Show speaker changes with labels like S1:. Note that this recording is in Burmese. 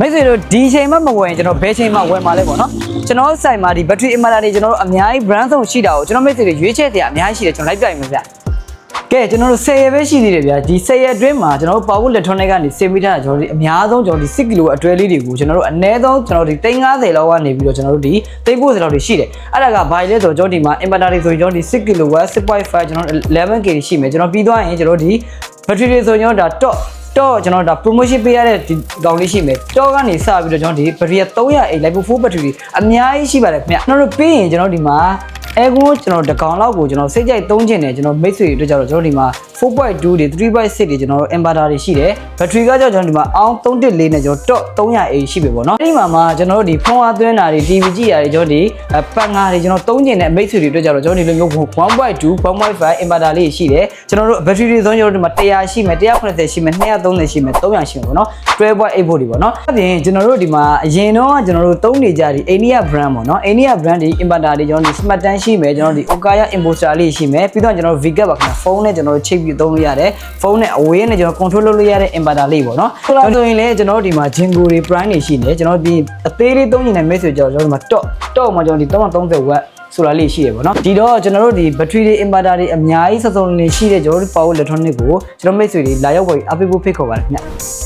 S1: မိတ်ဆွေတို့ဒီချိန်မှမဝယ်ရင်ကျွန်တော်ဘယ်ချိန်မှဝယ်မှာလဲပေါ့နော်ကျွန်တော်ဆိုင်မှာဒီ battery inverter တွေကျွန်တော်တို့အများကြီး brand ဆုံးရှိတာကိုကျွန်တော်မိတ်ဆွေတွေရွေးချယ်တဲ့အများကြီးရှိတယ်ကျွန်တော်လိုက်ပြရင်မဗျကဲကျွန်တော်တို့10ရက်ပဲရှိသေးတယ်ဗျာဒီ10ရက်အတွင်းမှာကျွန်တော်တို့ power electronic ကနေစေမိထားတာကျွန်တော်တို့ဒီအများဆုံးကျွန်တော်ဒီ6 kg အတွဲလေးတွေကိုကျွန်တော်တို့အနည်းဆုံးကျွန်တော်တို့ဒီ350လောက်ကနေပြီးတော့ကျွန်တော်တို့ဒီ340လောက်တွေရှိတယ်အဲ့ဒါကဘာလဲဆိုတော့ကျွန်တော်ဒီမှာ inverter တွေဆိုရင်ကျွန်တော်ဒီ6 kg 6.5ကျွန်တော်တို့ 11k ရှိမယ်ကျွန်တော်ပြီးသွားရင်ကျွန်တော်ဒီ battery တွေဆိုရင်ကျွန်တော်ဒါ top တော့ကျွန်တော်ဒါ promotion ပေးရတဲ့ဒီကောင်လေးရှိမယ်တော့ကနေစပြီးတော့ကျွန်တော်ဒီ battery 300အိတ် lipo 4 battery အများကြီးရှိပါတယ်ခင်ဗျကျွန်တော်တို့ပြီးရင်ကျွန်တော်ဒီမှာအဲကွန်းကျွန်တော်ဒီကောင်လောက်ကိုကျွန်တော်စိတ်ကြိုက်သုံးချင်တယ်ကျွန်တော်မိတ်ဆွေတွေအတွက်ကြတော့ကျွန်တော်ဒီမှာ 4.2တွေ3.6တွေကျွန်တော်တို့ inverter တွေရှိတယ် battery ကကြောင့်ကျွန်တော်ဒီမှာအောင်း314နဲ့ကျွန်တော်တော့300အိတ်ရှိပြီပေါ့နော်အဲ့ဒီမှာမှာကျွန်တော်တို့ဒီဖုန်းအားသွင်းတာတွေ TV ကြည့်တာတွေကျွန်တော်ဒီပတ်ငါတွေကျွန်တော်သုံးချင်တဲ့မိတ်ဆွေတွေအတွက်ကြတော့ကျွန်တော်ဒီလိုမျိုး1.2 1.5 inverter လေးရှိတယ်ကျွန်တော်တို့ battery တွေဆိုရင်ကျွန်တော်ဒီမှာ100ရှိမယ်180ရှိမယ်230ရှိမယ်300ရှိမယ်ပေါ့နော်12.8 volt တွေပေါ့နော်အပြင်ကျွန်တော်တို့ဒီမှာအရင်တော့ကျွန်တော်တို့သုံးနေကြဒီ Ainia brand ပေါ့နော် Ainia brand ဒီ inverter တွေကျွန်တော်ဒီ smart tan ရှိမယ်ကျွန်တော်ဒီ Okaya imposter လေးရှိမယ်ပြီးတော့ကျွန်တော် VGAP ပါခင်ဗျဖုန်းနဲ့ကျွန်တော်တို့ချိတ်ပြီးသုံးလို့ရတယ်ဖုန်းနဲ့အဝေးနဲ့ကျွန်တော် control လုပ်လို့ရတဲ့ inverter လေးပေါ့နော်ဆိုတော့ဆိုရင်လည်းကျွန်တော်တို့ဒီမှာ Jingo တွေ prime တွေရှိနေကျွန်တော်ဒီအသေးလေးသုံးနေတဲ့ message ကျွန်တော်တို့ဒီမှာ top top မှာကျွန်တော်ဒီ330 watt ဆိုတာလေးရှိရပေါ့နော်ဒီတော့ကျွန်တော်တို့ဒီ battery တွေ inverter တွေအများကြီးစုံစုံနေရှိတဲ့ကျွန်တော်တို့ power electronic ကိုကျွန်တော်မိတ်ဆွေတွေလာရောက်ပေါ်ပြီးအပိဖို့ဖိတ်ခေါ်ပါတယ်ခင်ဗျ